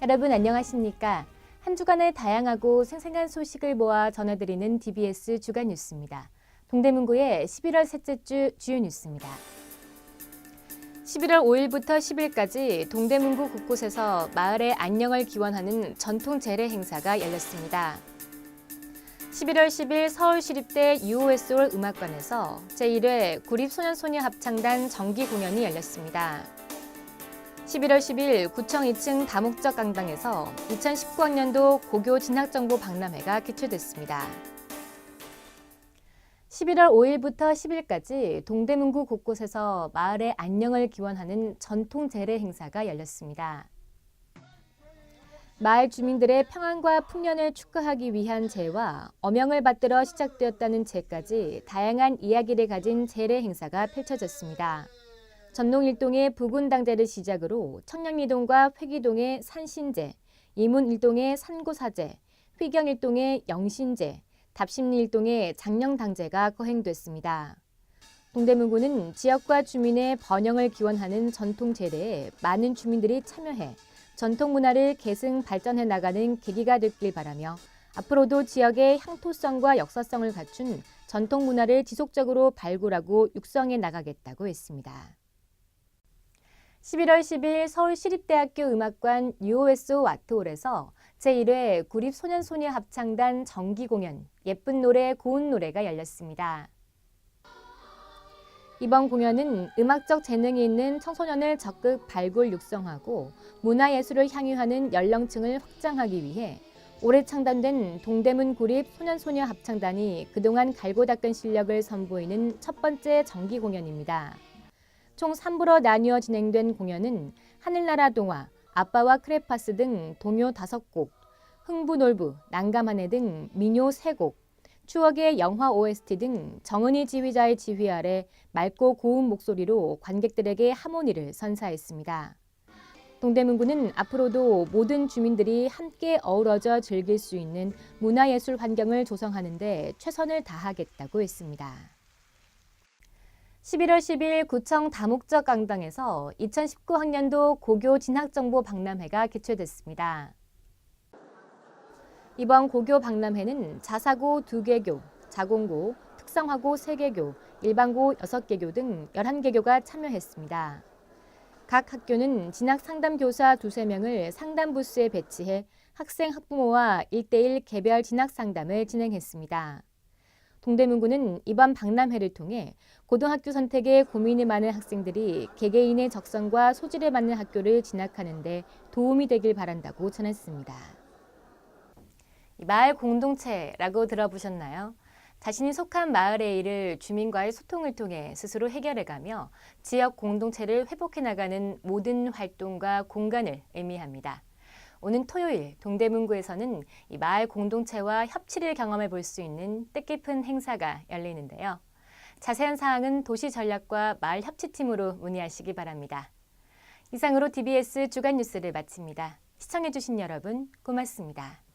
여러분 안녕하십니까? 한 주간의 다양하고 생생한 소식을 모아 전해드리는 DBS 주간 뉴스입니다. 동대문구의 11월 셋째 주 주요 뉴스입니다. 11월 5일부터 10일까지 동대문구 곳곳에서 마을의 안녕을 기원하는 전통 재래 행사가 열렸습니다. 11월 10일 서울시립대 UOS홀 음악관에서 제1회 구립소년소녀 합창단 정기 공연이 열렸습니다. 11월 10일 구청 2층 다목적 강당에서 2019학년도 고교 진학정보 박람회가 개최됐습니다. 11월 5일부터 10일까지 동대문구 곳곳에서 마을의 안녕을 기원하는 전통 재래 행사가 열렸습니다. 마을 주민들의 평안과 풍년을 축하하기 위한 제와 어명을 받들어 시작되었다는 제까지 다양한 이야기를 가진 재래 행사가 펼쳐졌습니다. 전농 일동의 부군당제를 시작으로 청량리동과 회기동의 산신제, 이문 일동의 산고사제, 휘경 일동의 영신제, 답심리 일동의 장령당제가 거행됐습니다. 동대문구는 지역과 주민의 번영을 기원하는 전통 제례에 많은 주민들이 참여해 전통 문화를 계승 발전해 나가는 계기가 됐길 바라며 앞으로도 지역의 향토성과 역사성을 갖춘 전통 문화를 지속적으로 발굴하고 육성해 나가겠다고 했습니다. 11월 10일 서울시립대학교 음악관 UOSO 와트홀에서 제1회 구립소년소녀 합창단 정기공연 예쁜 노래 고운 노래가 열렸습니다. 이번 공연은 음악적 재능이 있는 청소년을 적극 발굴 육성하고 문화예술을 향유하는 연령층을 확장하기 위해 올해 창단된 동대문 구립 소년소녀 합창단이 그동안 갈고 닦은 실력을 선보이는 첫 번째 정기 공연입니다. 총 3부로 나뉘어 진행된 공연은 하늘나라 동화, 아빠와 크레파스 등 동요 5곡, 흥부놀부, 난감하네 등 민요 3곡, 추억의 영화 OST 등 정은희 지휘자의 지휘 아래 맑고 고운 목소리로 관객들에게 하모니를 선사했습니다. 동대문구는 앞으로도 모든 주민들이 함께 어우러져 즐길 수 있는 문화예술 환경을 조성하는 데 최선을 다하겠다고 했습니다. 11월 10일 구청 다목적 강당에서 2019학년도 고교 진학정보 박람회가 개최됐습니다. 이번 고교 박람회는 자사고 2개 교, 자공고, 특성화고 3개 교, 일반고 6개 교 등 11개 교가 참여했습니다. 각 학교는 진학 상담 교사 두세 명을 상담 부스에 배치해 학생 학부모와 1대1 개별 진학 상담을 진행했습니다. 동대문구는 이번 박람회를 통해 고등학교 선택에 고민이 많은 학생들이 개개인의 적성과 소질에 맞는 학교를 진학하는 데 도움이 되길 바란다고 전했습니다. 마을 공동체라고 들어보셨나요? 자신이 속한 마을의 일을 주민과의 소통을 통해 스스로 해결해가며 지역 공동체를 회복해 나가는 모든 활동과 공간을 의미합니다. 오는 토요일 동대문구에서는 이 마을 공동체와 협치를 경험해 볼 수 있는 뜻깊은 행사가 열리는데요. 자세한 사항은 도시전략과 마을 협치팀으로 문의하시기 바랍니다. 이상으로 DBS 주간 뉴스를 마칩니다. 시청해주신 여러분 고맙습니다.